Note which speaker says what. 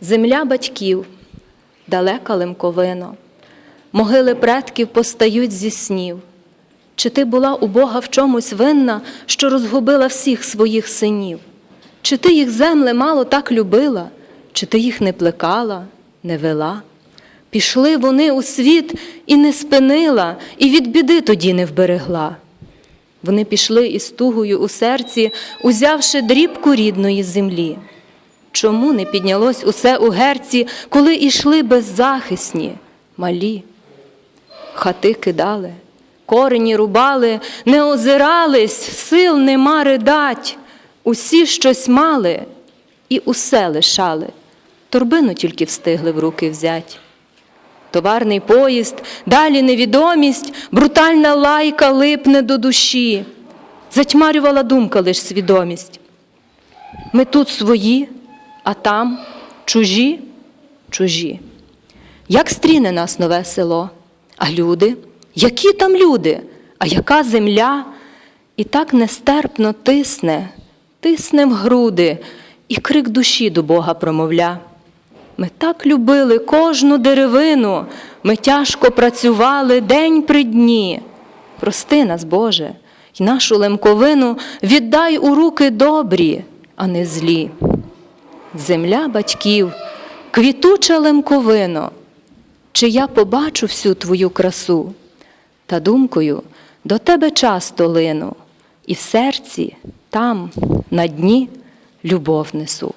Speaker 1: Земля батьків, далека лемковино, могили предків постають зі снів. Чи ти була у Бога в чомусь винна, що розгубила всіх своїх синів? Чи ти їх земле мало так любила, чи ти їх не плекала, не вела? Пішли вони у світ і не спинила, і від біди тоді не вберегла. Вони пішли із тугою у серці, узявши дрібку рідної землі. Чому не піднялось усе у герці, коли ішли беззахисні, малі? Хати кидали, корені рубали, не озирались, сил нема ридать. Усі щось мали і усе лишали, торбину тільки встигли в руки взять. Товарний поїзд, далі невідомість, брутальна лайка липне до душі, затьмарювала думка лиш свідомість. Ми тут свої, а там чужі, чужі. Як стріне нас нове село, а люди? Які там люди? А яка земля? І так нестерпно тисне, тисне в груди, і крик душі до Бога промовля. Ми так любили кожну деревину, ми тяжко працювали день при дні. Прости нас, Боже, й нашу лемковину віддай у руки добрі, а не злі. Земля батьків, квітуча лемковино, чи я побачу всю твою красу, та думкою до тебе часто лину, і в серці там, на дні, любов несу.